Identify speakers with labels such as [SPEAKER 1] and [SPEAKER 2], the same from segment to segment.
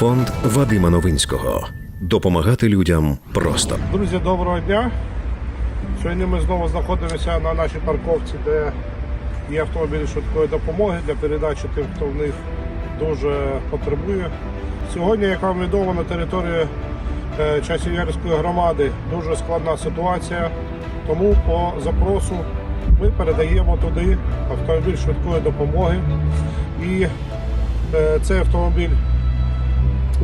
[SPEAKER 1] Фонд Вадима Новинського. Допомагати людям просто.
[SPEAKER 2] Друзі, доброго дня. Сьогодні ми знову знаходимося на нашій парковці, де є автомобілі швидкої допомоги для передачі тим, хто в них дуже потребує. Сьогодні, як вам відомо, на території е, Часів'ярської громади дуже складна ситуація. Тому по запросу ми передаємо туди автомобіль швидкої допомоги. І е, цей автомобіль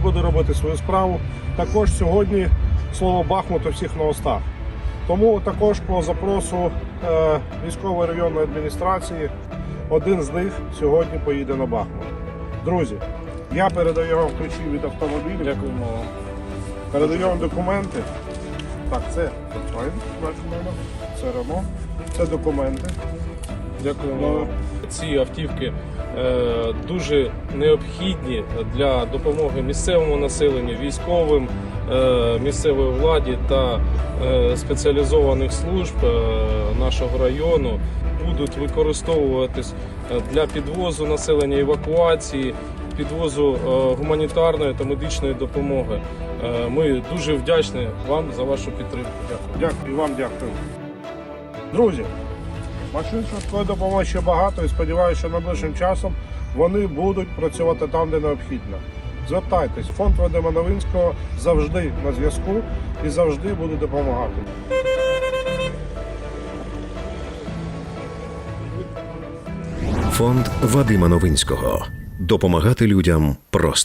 [SPEAKER 2] буде робити свою справу. Також сьогодні слово Бахмут у всіх на устах. Тому також по запросу е, військової районної адміністрації один з них сьогодні поїде на Бахмут. Друзі, я передаю вам ключі від автомобіля.
[SPEAKER 3] Дякуємо вам.
[SPEAKER 2] Передаю вам документи. Так, це Volkswagen, це Renault, це документи.
[SPEAKER 3] Дякуємо. Ці автівки е, дуже необхідні для допомоги місцевому населенню, військовим, е, місцевої владі та е, спеціалізованих служб нашого району будуть використовуватись для підвозу населення, евакуації, підвозу гуманітарної та медичної допомоги. Ми дуже вдячні вам за вашу підтримку. Дякую.
[SPEAKER 2] Дякую і вам дякую. Друзі, машин швидкої допомоги ще багато і сподіваюся, що найближчим часом вони будуть працювати там, де необхідно. Звертайтесь, фонд Вадима Новинського завжди на зв'язку і завжди буде допомагати.
[SPEAKER 1] Фонд Вадима Новинського. Допомагати людям просто.